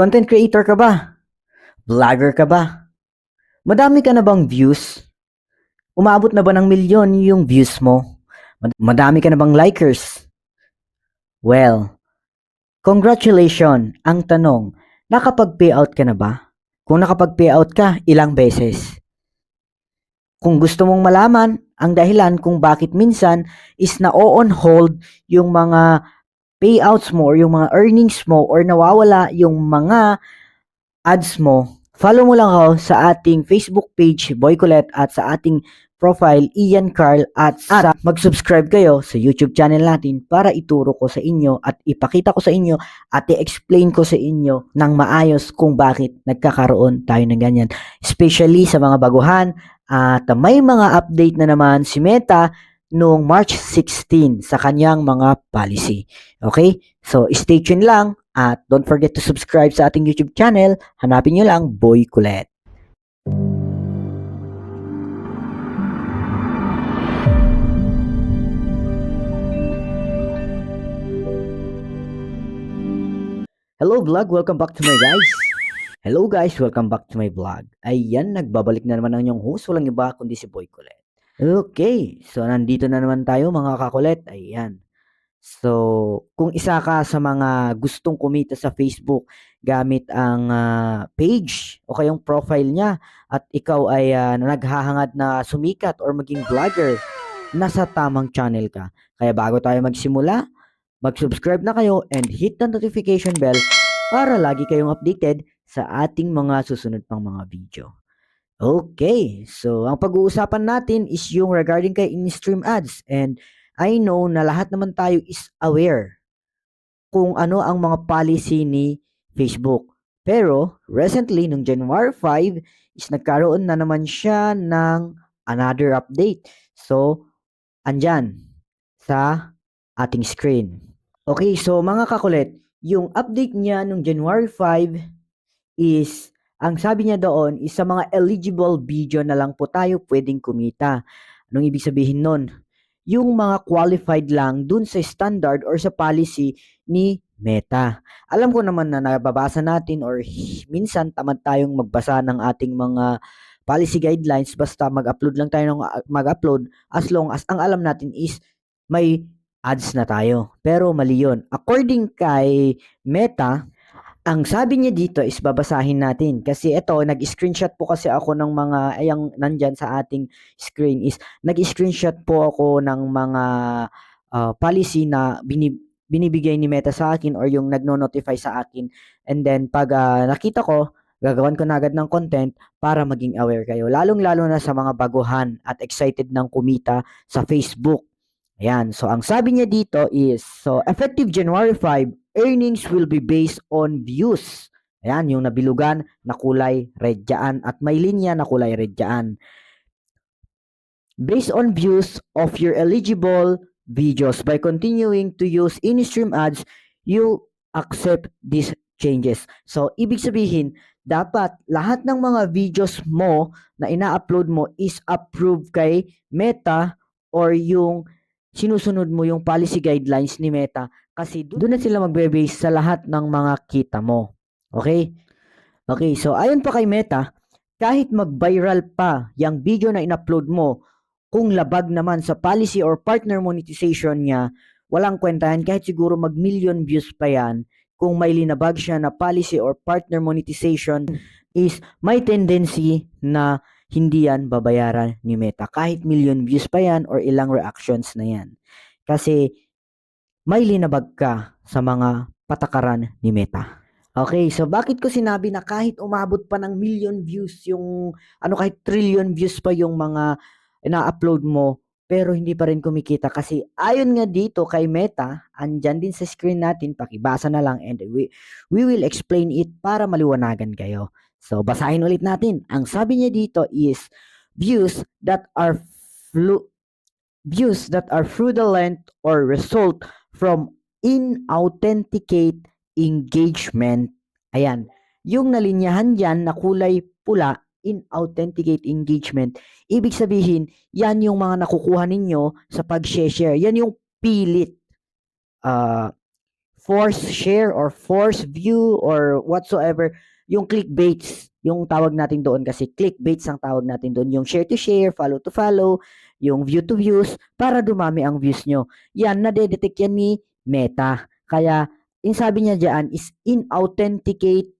Content creator ka ba? Vlogger ka ba? Madami ka na bang views? Umabot na ba ng milyon yung views mo? Mad- Madami ka na bang likers? Well, congratulations. Ang tanong, nakapag-payout ka na ba? Kung nakapag-payout ka, ilang beses? Kung gusto mong malaman ang dahilan kung bakit minsan is na-on hold yung mga payouts mo or yung mga earnings mo or nawawala yung mga ads mo, follow mo lang ako sa ating Facebook page, Boy Colette, at sa ating profile, Ian Carl, at, at mag-subscribe kayo sa YouTube channel natin para ituro ko sa inyo at ipakita ko sa inyo at i-explain ko sa inyo ng maayos kung bakit nagkakaroon tayo ng ganyan. Especially sa mga baguhan at may mga update na naman si Meta noong March 16 sa kanyang mga policy. Okay? So, stay tuned lang at don't forget to subscribe sa ating YouTube channel. Hanapin nyo lang Boy Colette. Hello vlog, welcome back to my guys. Hello guys, welcome back to my vlog. Ayan, nagbabalik na naman ang inyong host, walang iba kundi si Boy Colette. Okay, so nandito na naman tayo mga kakulet. Ayan. So, kung isa ka sa mga gustong kumita sa Facebook gamit ang ah, page o kayong profile niya at ikaw ay ah, naghahangad na sumikat or maging vlogger, nasa tamang channel ka. Kaya bago tayo magsimula, mag-subscribe na kayo and hit the notification bell para lagi kayong updated sa ating mga susunod pang mga video. Okay, so ang pag-uusapan natin is yung regarding kay in-stream ads and I know na lahat naman tayo is aware kung ano ang mga policy ni Facebook. Pero recently, nung January 5, is nagkaroon na naman siya ng another update. So, andyan sa ating screen. Okay, so mga kakulit, yung update niya nung January 5 is ang sabi niya doon is sa mga eligible video na lang po tayo pwedeng kumita. Anong ibig sabihin nun? Yung mga qualified lang dun sa standard or sa policy ni Meta. Alam ko naman na nababasa natin or minsan tamad tayong magbasa ng ating mga policy guidelines basta mag-upload lang tayo ng mag-upload as long as ang alam natin is may ads na tayo. Pero mali yun. According kay Meta, ang sabi niya dito is babasahin natin kasi ito nag-screenshot po kasi ako ng mga ayang nandyan sa ating screen is nag-screenshot po ako ng mga uh, policy na binib- binibigay ni Meta sa akin or yung nagno-notify sa akin. And then pag uh, nakita ko gagawan ko na agad ng content para maging aware kayo. Lalong-lalo na sa mga baguhan at excited ng kumita sa Facebook. Ayan, so ang sabi niya dito is, so effective January 5, earnings will be based on views. Ayan, yung nabilugan na kulay red dyan at may linya na kulay red dyan. Based on views of your eligible videos, by continuing to use in-stream ads, you accept these changes. So, ibig sabihin, dapat lahat ng mga videos mo na ina-upload mo is approved kay Meta or yung sinusunod mo yung policy guidelines ni Meta kasi doon na sila magbe-base sa lahat ng mga kita mo. Okay? Okay, so ayon pa kay Meta, kahit mag-viral pa yung video na in-upload mo, kung labag naman sa policy or partner monetization niya, walang kwenta yan kahit siguro mag-million views pa yan, kung may linabag siya na policy or partner monetization is may tendency na hindi yan babayaran ni Meta. Kahit million views pa yan or ilang reactions na yan. Kasi may linabag ka sa mga patakaran ni Meta. Okay, so bakit ko sinabi na kahit umabot pa ng million views yung ano kahit trillion views pa yung mga ina-upload mo pero hindi pa rin kumikita kasi ayon nga dito kay Meta, andyan din sa screen natin, pakibasa na lang and we, we will explain it para maliwanagan kayo. So, basahin ulit natin. Ang sabi niya dito is views that are flu views that are fraudulent or result from inauthenticate engagement. Ayan. Yung nalinyahan dyan na kulay pula, inauthenticate engagement, ibig sabihin, yan yung mga nakukuha ninyo sa pag-share. Yan yung pilit uh, force share or force view or whatsoever, yung clickbaits, yung tawag natin doon kasi clickbaits ang tawag natin doon, yung share to share, follow to follow, yung view to views, para dumami ang views nyo. Yan, nadedetect yan ni Meta. Kaya, yung sabi niya dyan is inauthenticate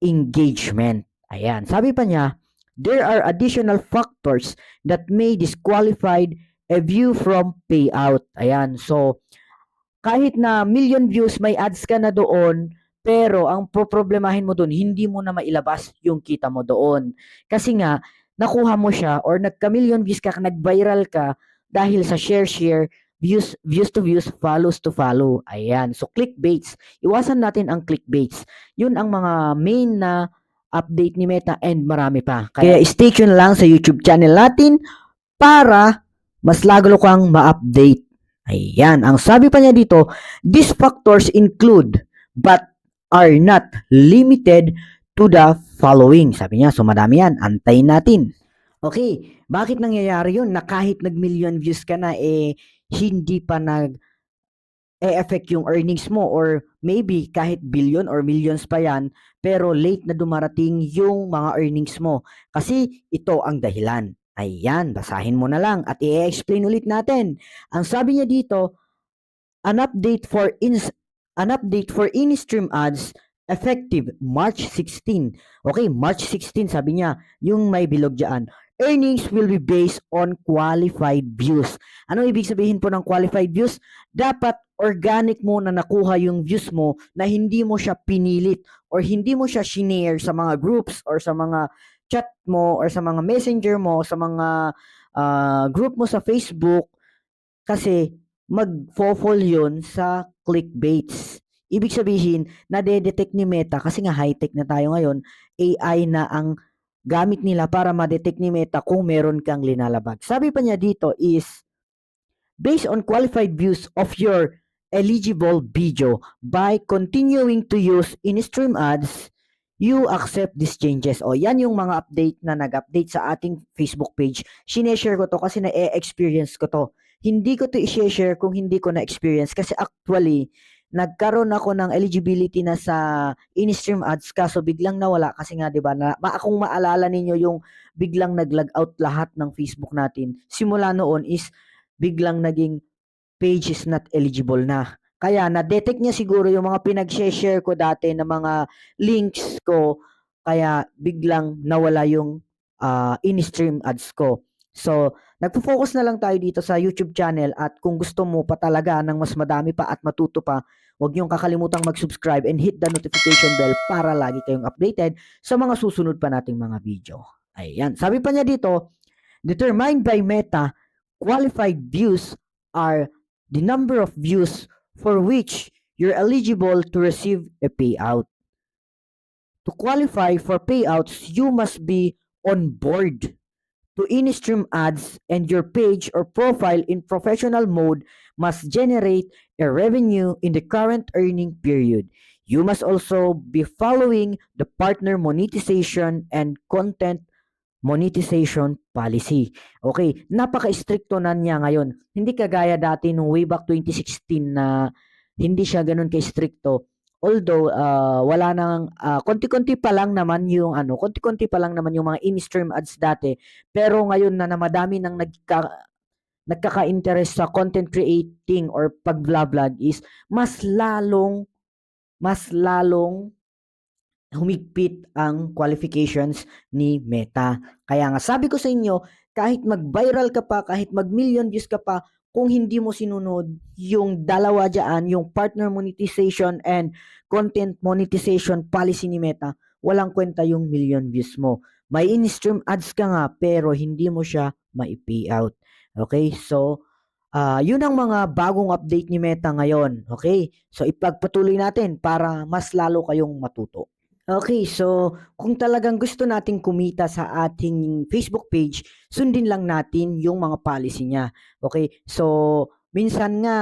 engagement. Ayan, sabi pa niya, there are additional factors that may disqualify a view from payout. Ayan, so, kahit na million views, may ads ka na doon, pero ang problemahin mo doon, hindi mo na mailabas yung kita mo doon. Kasi nga, nakuha mo siya or nagka-million views ka, nag-viral ka dahil sa share-share, views, views to views, follows to follow. Ayan. So, clickbaits. Iwasan natin ang clickbaits. Yun ang mga main na update ni Meta and marami pa. Kaya stay tuned lang sa YouTube channel natin para mas lalo kang ma-update. Ayan. Ang sabi pa niya dito, these factors include but are not limited to the following. Sabi niya, so madami yan. Antayin natin. Okay, bakit nangyayari yun na kahit nag-million views ka na, eh, hindi pa nag e-affect yung earnings mo or maybe kahit billion or millions pa yan, pero late na dumarating yung mga earnings mo. Kasi ito ang dahilan. Ayan, basahin mo na lang at i-explain ulit natin. Ang sabi niya dito, an update for in an update for in-stream ads effective March 16. Okay, March 16 sabi niya, yung may bilog diyan. Earnings will be based on qualified views. Ano ibig sabihin po ng qualified views? Dapat organic mo na nakuha yung views mo na hindi mo siya pinilit or hindi mo siya shinare sa mga groups or sa mga chat mo or sa mga messenger mo, sa mga uh, group mo sa Facebook kasi mag-fall yun sa clickbaits. Ibig sabihin, nade-detect ni Meta kasi nga high-tech na tayo ngayon, AI na ang gamit nila para ma-detect ni Meta kung meron kang linalabag. Sabi pa niya dito is, based on qualified views of your eligible video, by continuing to use in-stream ads, you accept these changes. O, yan yung mga update na nag-update sa ating Facebook page. Sineshare ko to kasi na-experience ko to. Hindi ko to i-share kung hindi ko na-experience kasi actually, nagkaroon ako ng eligibility na sa in-stream ads kaso biglang nawala kasi nga 'di ba na ma kung maalala ninyo yung biglang nag-log out lahat ng Facebook natin. Simula noon is biglang naging page is not eligible na. Kaya na-detect niya siguro yung mga pinag-share ko dati na mga links ko kaya biglang nawala yung uh, in-stream ads ko so Nagpo-focus na lang tayo dito sa YouTube channel at kung gusto mo pa talaga ng mas madami pa at matuto pa, huwag niyong kakalimutang mag-subscribe and hit the notification bell para lagi kayong updated sa mga susunod pa nating mga video. Ayan. Sabi pa niya dito, determined by Meta, qualified views are the number of views for which you're eligible to receive a payout. To qualify for payouts, you must be on board to in-stream ads and your page or profile in professional mode must generate a revenue in the current earning period. You must also be following the partner monetization and content monetization policy. Okay, napaka-stricto na niya ngayon. Hindi kagaya dati nung way back 2016 na hindi siya ganun ka-stricto Although uh, wala nang uh, konti-konti pa lang naman yung ano, konti-konti pa lang naman yung mga in-stream ads dati. Pero ngayon na, na madami nang nagka nagkaka-interest sa content creating or pag-vlog is mas lalong mas lalong humigpit ang qualifications ni Meta. Kaya nga sabi ko sa inyo, kahit mag-viral ka pa, kahit mag-million views ka pa, kung hindi mo sinunod yung dalawa dyan, yung partner monetization and content monetization policy ni Meta, walang kwenta yung million views mo. May in-stream ads ka nga, pero hindi mo siya ma-pay out. Okay? So, uh, yun ang mga bagong update ni Meta ngayon. Okay? So, ipagpatuloy natin para mas lalo kayong matuto. Okay, so kung talagang gusto nating kumita sa ating Facebook page, sundin lang natin yung mga policy niya. Okay, so minsan nga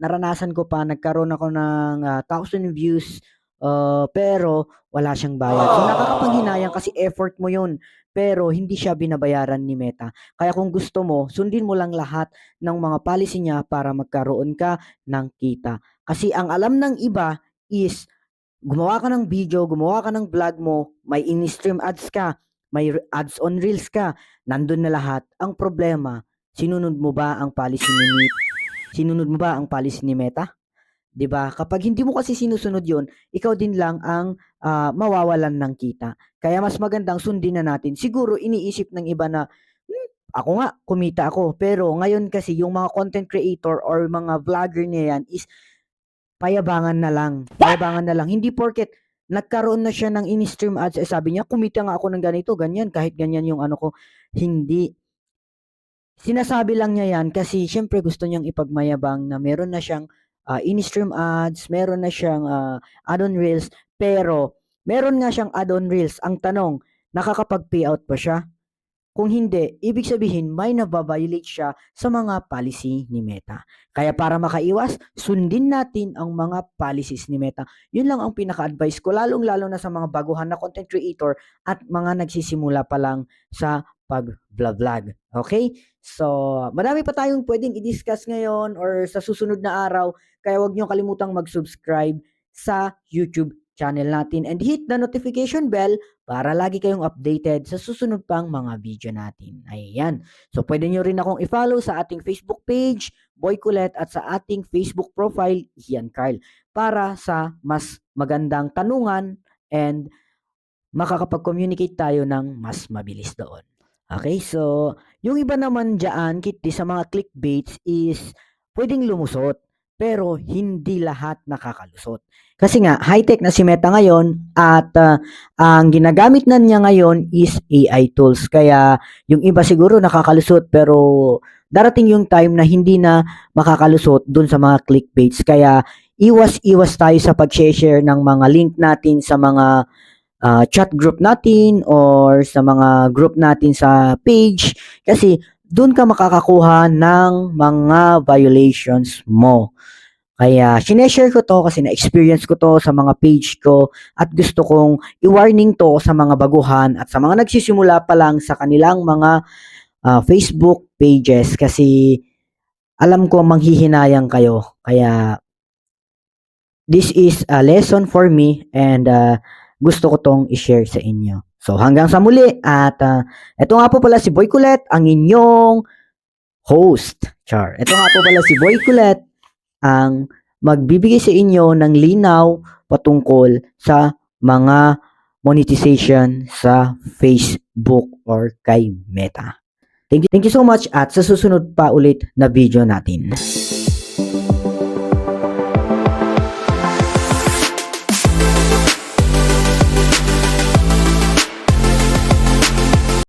naranasan ko pa, nagkaroon ako ng uh, 1,000 views uh, pero wala siyang bayad. So nakakapanghinayang kasi effort mo yun pero hindi siya binabayaran ni Meta. Kaya kung gusto mo, sundin mo lang lahat ng mga policy niya para magkaroon ka ng kita. Kasi ang alam ng iba is gumawa ka ng video, gumawa ka ng vlog mo, may in-stream ads ka, may ads on reels ka, nandun na lahat. Ang problema, sinunod mo ba ang policy ni Meta? Sinunod mo ba ang policy ni Meta? 'Di ba? Kapag hindi mo kasi sinusunod 'yon, ikaw din lang ang ah, mawawalan ng kita. Kaya mas magandang sundin na natin. Siguro iniisip ng iba na "Hmm, ako nga kumita ako, pero ngayon kasi yung mga content creator or mga vlogger niya yan is payabangan na lang. Payabangan na lang. Hindi porket nagkaroon na siya ng in-stream ads, eh sabi niya, kumita nga ako ng ganito, ganyan, kahit ganyan yung ano ko. Hindi. Sinasabi lang niya yan kasi syempre gusto niyang ipagmayabang na meron na siyang ah, in-stream ads, meron na siyang ah, add-on reels, pero meron nga siyang add-on reels. Ang tanong, nakakapag-payout ba siya? Kung hindi, ibig sabihin may nababiolate siya sa mga policy ni Meta. Kaya para makaiwas, sundin natin ang mga policies ni Meta. Yun lang ang pinaka-advice ko, lalong-lalo na sa mga baguhan na content creator at mga nagsisimula pa lang sa pag-vlog. Okay? So, marami pa tayong pwedeng i-discuss ngayon or sa susunod na araw. Kaya huwag niyo kalimutang mag-subscribe sa YouTube channel natin and hit the notification bell para lagi kayong updated sa susunod pang mga video natin. Ayan. So, pwede nyo rin akong i-follow sa ating Facebook page, Boy Kulet, at sa ating Facebook profile, Ian Carl, para sa mas magandang tanungan and makakapag-communicate tayo ng mas mabilis doon. Okay, so yung iba naman dyan, kitty sa mga clickbaits is pwedeng lumusot pero hindi lahat nakakalusot. Kasi nga, high-tech na si Meta ngayon at ah, ang ginagamit na niya ngayon is AI tools. Kaya yung iba siguro nakakalusot pero darating yung time na hindi na makakalusot dun sa mga clickbaits. Kaya iwas-iwas tayo sa pag-share ng mga link natin sa mga ah, chat group natin or sa mga group natin sa page kasi doon ka makakakuha ng mga violations mo. Kaya, sineshare ko to kasi na-experience ko to sa mga page ko at gusto kong i-warning to sa mga baguhan at sa mga nagsisimula pa lang sa kanilang mga ah, Facebook pages kasi alam ko manghihinayang kayo. Kaya, this is a lesson for me and ah, gusto ko tong i-share sa inyo. So, hanggang sa muli at ah, ito nga po pala si Boy Kulet, ang inyong host. Char. Ito nga po pala si Boy Kulet, ang magbibigay sa inyo ng linaw patungkol sa mga monetization sa Facebook or kay Meta. Thank you, thank you so much at sa susunod pa ulit na video natin.